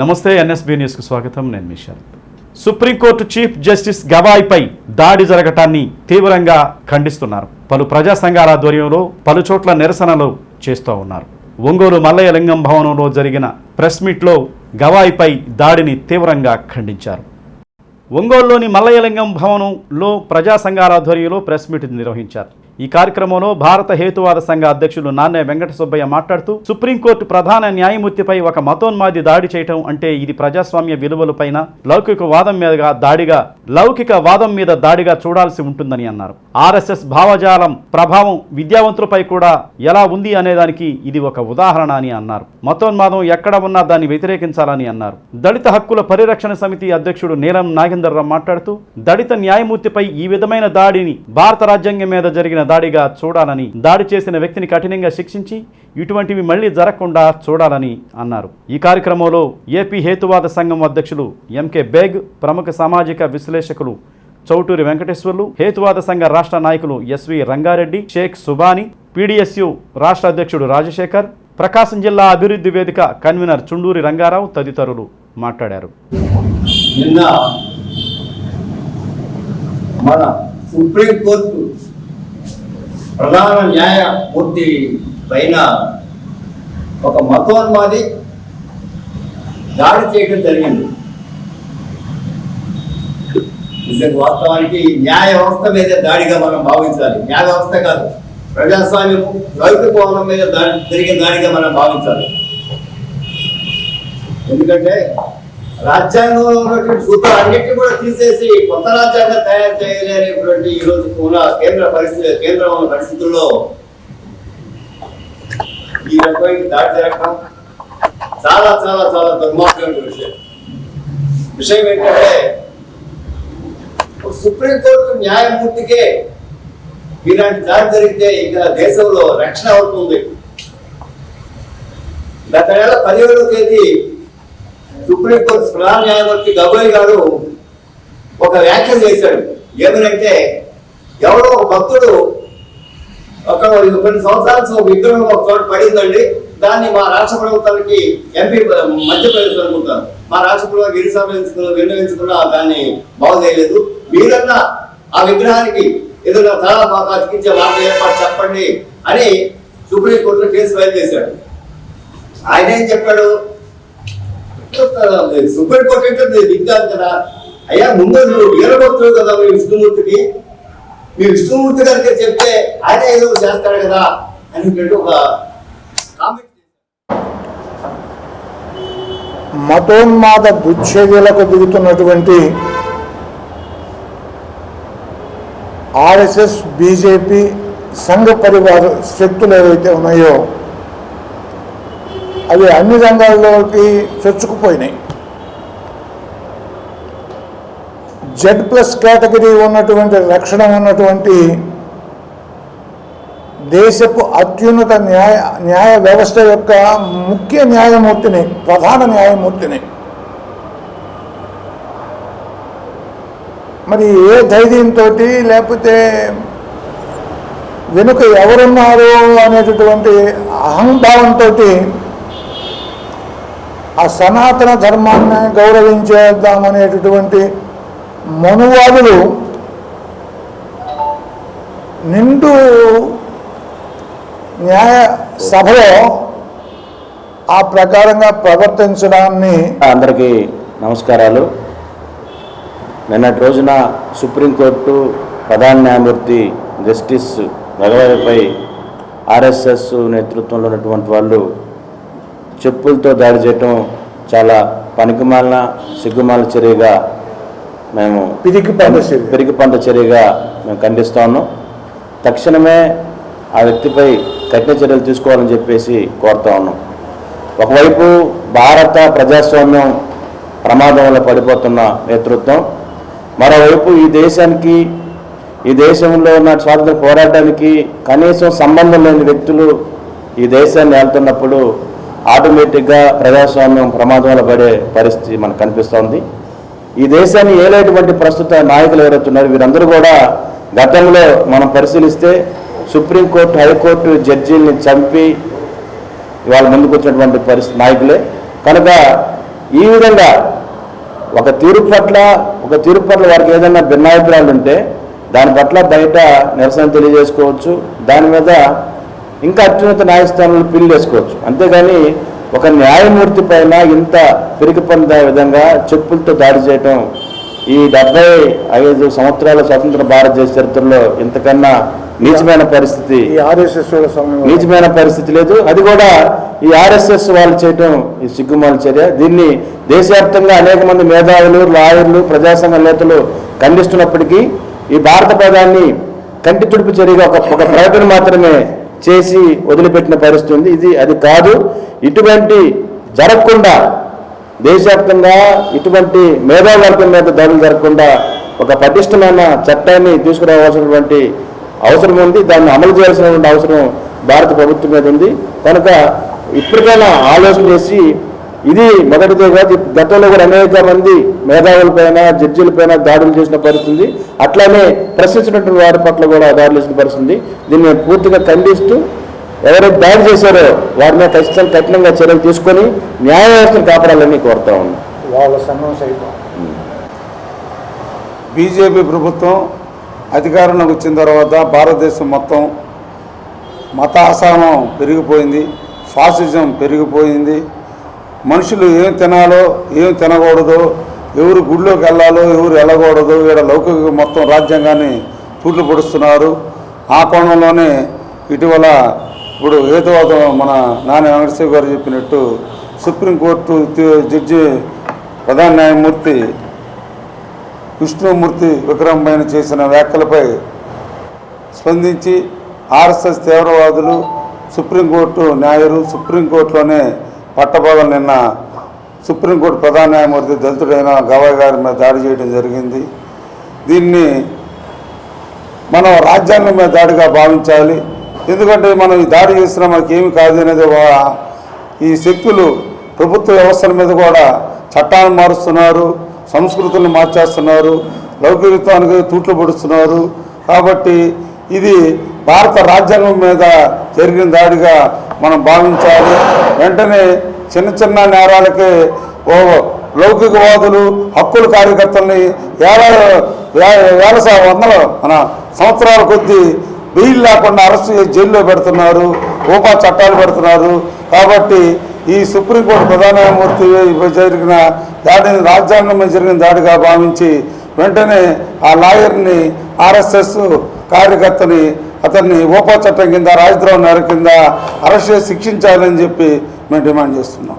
నమస్తే ఎన్ఎస్బి న్యూస్కు స్వాగతం. నేను మీ Sarath. Supreme court chief justice గవాయ్పై దాడి జరగటాన్ని తీవ్రంగా ఖండిస్తున్నారు. పలు ప్రజా సంఘాల ఆధ్వర్యంలో పలు చోట్ల నిరసనలు చేస్తూ ఉన్నారు. ఒంగోలు మల్లయలింగం భవనంలో జరిగిన ప్రెస్ మీట్లో గవాయిపై దాడిని తీవ్రంగా ఖండించారు. ఒంగోలులోని మల్లయ్యలింగం భవనంలో ప్రజా సంఘాల ఆధ్వర్యంలో ప్రెస్ మీట్ నిర్వహించారు. ఈ కార్యక్రమంలో భారత హేతువాద సంఘ అధ్యక్షులు నాన్నే వెంకట సుబ్బయ్య మాట్లాడుతూ సుప్రీంకోర్టు ప్రధాన న్యాయమూర్తిపై ఒక మతోన్మాది దాడి చేయటం అంటే ఇది ప్రజాస్వామ్య విలువలపైన లౌకిక వాదం మీదగా దాడిగా లౌకిక వాదం మీద దాడిగా చూడాల్సి ఉంటుందని అన్నారు. ఆర్ఎస్ఎస్ భావజాలం ప్రభావం విద్యావంతులపై కూడా ఎలా ఉంది అనేదానికి ఇది ఒక ఉదాహరణ అని అన్నారు. మతోన్మాదం ఎక్కడ ఉన్నా దాన్ని వ్యతిరేకించాలని అన్నారు. దళిత హక్కుల పరిరక్షణ సమితి అధ్యక్షుడు నీలం నాగేందర్రావు మాట్లాడుతూ దళిత న్యాయమూర్తిపై ఈ విధమైన దాడిని భారత రాజ్యాంగం మీద జరిగిన దాడిగా చూడాలని దాడి చేసిన వ్యక్తిని కఠినంగా శిక్షించి ఇటువంటివి మళ్ళీ జరగకుండా చూడాలని అన్నారు. ఈ కార్యక్రమంలో ఏపీ హేతువాద సంఘం అధ్యక్షులు ఎంకే బేగ్ ప్రముఖ సామాజిక విశ్లేషకులు చౌటూరి వెంకటేశ్వర్లు హేతువాద సంఘ రాష్ట్ర నాయకులు ఎస్వి రంగారెడ్డి షేక్ సుబాని పీడీఎస్యు రాష్ట్ర అధ్యక్షుడు రాజశేఖర్ ప్రకాశం జిల్లా అభివృద్ధి వేదిక కన్వీనర్ చుండూరి రంగారావు తదితరులు మాట్లాడారు. నిన్న మన సుప్రీంకోర్టు ప్రధాన న్యాయమూర్తి పైన ఒక మతోన్మాది దాడి చేయడం జరిగింది. నిజంగా వాస్తవానికి న్యాయ వ్యవస్థ మీద దాడిగా మనం భావించాలి. న్యాయ వ్యవస్థ కాదు. ప్రజాస్వామ్యం రైతు భవనం మీద దాడి జరిగే దాడిగా మనం భావించాలి. ఎందుకంటే రాజ్యాంగంలో ఉన్నటువంటి సూత్రాలన్నింటినీ కూడా తీసేసి కొత్త రాజ్యాంగం తయారు చేయలేనటువంటి ఈ రోజు ఉన్న కేంద్ర పరిస్థితి కేంద్రం పరిస్థితుల్లో ఈ రకమైన దాడి జరగడం చాలా చాలా చాలా దుర్మార్గమైన విషయం. విషయం ఏంటంటే సుప్రీంకోర్టు న్యాయమూర్తికే ఇలాంటి దాడి జరిగితే ఇంకా దేశంలో రక్షణ అవుతుంది. గత నెల పదిహేడవ తేదీ సుప్రీంకోర్టు ప్రధాన న్యాయమూర్తి గగోయ్ గారు ఒక వ్యాఖ్య చేశాడు ఏమనంటే ఎవరో ఒక భక్తుడు ఒక కొన్ని సంవత్సరాలు విగ్రహం ఒక చోట పడిందండి. దాన్ని మా రాష్ట్ర ప్రభుత్వానికి ఎంపీ మధ్యప్రదేశ్ అనుకుంటారు మా రాష్ట్ర ప్రభుత్వం వినిసంచుకున్న విన్నవించుకున్నా దాన్ని బాగు చేయలేదు. మీరన్నా ఆ విగ్రహానికి ఏదైనా తలా మాకు అతికించే మార్గం ఏర్పాటు చెప్పండి అని సుప్రీంకోర్టులో కేసు ఫైల్ చేశాడు. ఆయన ఏం చెప్పాడు? సుప్రీంకోర్టు అంటే దిగ్గాదు కదా. అయ్యా ముందు నువ్వు వీరభక్తుడు కదా మీ విష్ణుమూర్తికి. మీ విష్ణుమూర్తి గారికి చెప్తే ఆయన ఏదో చేస్తాడు కదా అని ఒక మతోన్మాద దుశ్చర్యలకు దిగుతున్నటువంటి ఆర్ఎస్ఎస్ బీజేపీ సంఘ పరివార శక్తులు ఏవైతే ఉన్నాయో అవి అన్ని రంగాల్లోకి చొచ్చుకుపోయినాయి. జెడ్ ప్లస్ కేటగిరీ ఉన్నటువంటి లక్షణం ఉన్నటువంటి దేశపు అత్యున్నత న్యాయ న్యాయ వ్యవస్థ యొక్క ముఖ్య న్యాయమూర్తిని ప్రధాన న్యాయమూర్తిని. మరి ఏ ధైర్యంతో లేకపోతే వెనుక ఎవరున్నారు అనేటటువంటి అహంభావంతో ఆ సనాతన ధర్మాన్ని గౌరవించేద్దామనేటటువంటి మనువాదులు నిండు న్యాయ సభలో ఆ ప్రకారంగా ప్రవర్తించడాన్ని అందరికీ నమస్కారాలు నిన్నటి రోజున సుప్రీంకోర్టు ప్రధాన న్యాయమూర్తి జస్టిస్ భగవతిపై ఆర్ఎస్ఎస్ నేతృత్వంలో ఉన్నటువంటి వాళ్ళు చెప్పులతో దాడి చేయటం చాలా పనికిమాలిన సిగ్గుమాలిన చర్యగా మేము పిరికి చర్య. పెరిగి పంట చర్యగా మేము ఖండిస్తా ఉన్నాం తక్షణమే ఆ వ్యక్తిపై కఠిన చర్యలు తీసుకోవాలని చెప్పేసి కోరుతా ఉన్నాం. ఒకవైపు భారత ప్రజాస్వామ్యం ప్రమాదంలో పడిపోతున్న నేతృత్వం మరోవైపు ఈ దేశానికి ఈ దేశంలో ఉన్న స్వాతంత్ర పోరాటానికి కనీసం సంబంధం లేని వ్యక్తులు ఈ దేశాన్ని వెళ్తున్నప్పుడు ఆటోమేటిక్గా ప్రజాస్వామ్యం ప్రమాదంలో పడే పరిస్థితి మనకు కనిపిస్తోంది. ఈ దేశాన్ని ఏలేటువంటి ప్రస్తుత నాయకులు ఎవరైతే వీరందరూ కూడా గతంలో మనం పరిశీలిస్తే సుప్రీంకోర్టు హైకోర్టు జడ్జీల్ని చంపి ఇవాళ ముందుకు వచ్చినటువంటి పరిస్థితి నాయకులే. కనుక ఈ విధంగా ఒక తీరు పట్ల ఒక తీరు పట్ల వారికి ఏదైనా భిన్నాభిప్రాయాలు ఉంటే దాని పట్ల బయట నిరసన తెలియజేసుకోవచ్చు. దాని మీద ఇంకా అత్యున్నత న్యాయస్థానంలో పిల్లు వేసుకోవచ్చు అంతేగాని ఒక న్యాయమూర్తి పైన ఇంత పిరికి పొందే విధంగా చెప్పులతో దాడి చేయటం ఈ డెబ్బై ఐదు సంవత్సరాల స్వతంత్ర భారతదేశ చరిత్రలో ఇంతకన్నా నీచమైన పరిస్థితి. ఈ ఆర్ఎస్ఎస్ నీచమైన పరిస్థితి లేదు. అది కూడా ఈ ఆర్ఎస్ఎస్ వాళ్ళు చేయటం ఈ సిగ్గుమాల చర్య. దీన్ని దేశవ్యాప్తంగా అనేక మంది మేధావులు లాయర్లు ప్రజా సంఘ నేతలు ఖండిస్తున్నప్పటికీ ఈ భారత ప్రధాని కంటి తుడుపు చర్యగా ఒక ఒక ప్రకటన మాత్రమే చేసి వదిలిపెట్టిన పరిస్థితి ఉంది. ఇది అది కాదు. ఇటువంటి జరగకుండా దేశవ్యాప్తంగా ఇటువంటి మేధావర్గం మీద దాడులు జరగకుండా ఒక పటిష్టమైన చట్టాన్ని తీసుకురావాల్సినటువంటి అవసరం ఉంది దాన్ని అమలు చేయాల్సినటువంటి అవసరం భారత ప్రభుత్వం మీద ఉంది. కనుక ఇప్పటికైనా ఆలోచన చేసి ఇది మొదటిదే కాదు గతంలో కూడా అనేక మంది మేధావులపైన జడ్జీలపైన దాడులు చేసిన పరిస్థితి అట్లానే ప్రశ్నించినటువంటి వారి పట్ల కూడా దాడులు చేసిన పరిస్థితి దీన్ని పూర్తిగా ఖండిస్తూ ఎవరైతే దాడి చేశారో వారిని ఖచ్చితంగా కఠినంగా చర్యలు తీసుకొని న్యాయ వ్యవస్థను కాపాడాలని కోరుతా ఉన్నాం. వాళ్ళ సంఘం సైతం. బీజేపీ ప్రభుత్వం అధికారంలోకి వచ్చిన తర్వాత భారతదేశం మొత్తం మత అసహనం పెరిగిపోయింది ఫాసిజం పెరిగిపోయింది. మనుషులు ఏం తినాలో ఏం తినకూడదో ఎవరు గుడిలోకి వెళ్ళాలో ఎవరు వెళ్ళకూడదు ఇక్కడ లౌకిక మొత్తం రాజ్యాంగాన్ని తూట్లు పొడుస్తున్నారు. ఆ కోణంలోనే ఇటీవల ఇప్పుడు హేతువాదం మన నాని వెంకటేశ్వర గారు చెప్పినట్టు సుప్రీంకోర్టు జడ్జి ప్రధాన న్యాయమూర్తి విష్ణుమూర్తి విక్రమ్ పైన చేసిన వ్యాఖ్యలపై స్పందించి ఆర్ఎస్ఎస్ తీవ్రవాదులు సుప్రీంకోర్టు న్యాయులు సుప్రీంకోర్టులోనే పట్టభద్రులు నిన్న సుప్రీంకోర్టు ప్రధాన న్యాయమూర్తి దళితుడైన గవాయ్ గారి మీద దాడి చేయడం జరిగింది. దీన్ని మనం రాజ్యాంగం మీద దాడిగా భావించాలి. ఎందుకంటే మనం ఈ దాడి చేసినా మనకి ఏమి కాదు అనేది ఈ శక్తులు ప్రభుత్వ వ్యవస్థల మీద కూడా చట్టాలను మారుస్తున్నారు. సంస్కృతులను మార్చేస్తున్నారు లౌకికత్వానికి తూట్లు పడుతున్నారు కాబట్టి ఇది భారత రాజ్యాంగం మీద జరిగిన దాడిగా మనం భావించాలి. వెంటనే చిన్న చిన్న నేరాలకే ఓ లౌకికవాదులు హక్కుల కార్యకర్తల్ని వేల వేల వందల మన సంవత్సరాల కొద్దీ బెయిల్ లేకుండా అరెస్ట్ చేసి జైల్లో పెడుతున్నారు ఊపా చట్టాలు పెడుతున్నారు. కాబట్టి ఈ సుప్రీంకోర్టు ప్రధాన న్యాయమూర్తి జరిగిన దాడిని రాజ్యాంగం జరిగిన దాడిగా భావించి వెంటనే ఆ లాయర్ని ఆర్ఎస్ఎస్ కార్యకర్తని అతన్ని ఓపా చట్టం కింద రాజద్రోహం నేర కింద అరెస్ట్ చేసి శిక్షించాలని చెప్పి మేము డిమాండ్ చేస్తున్నాం.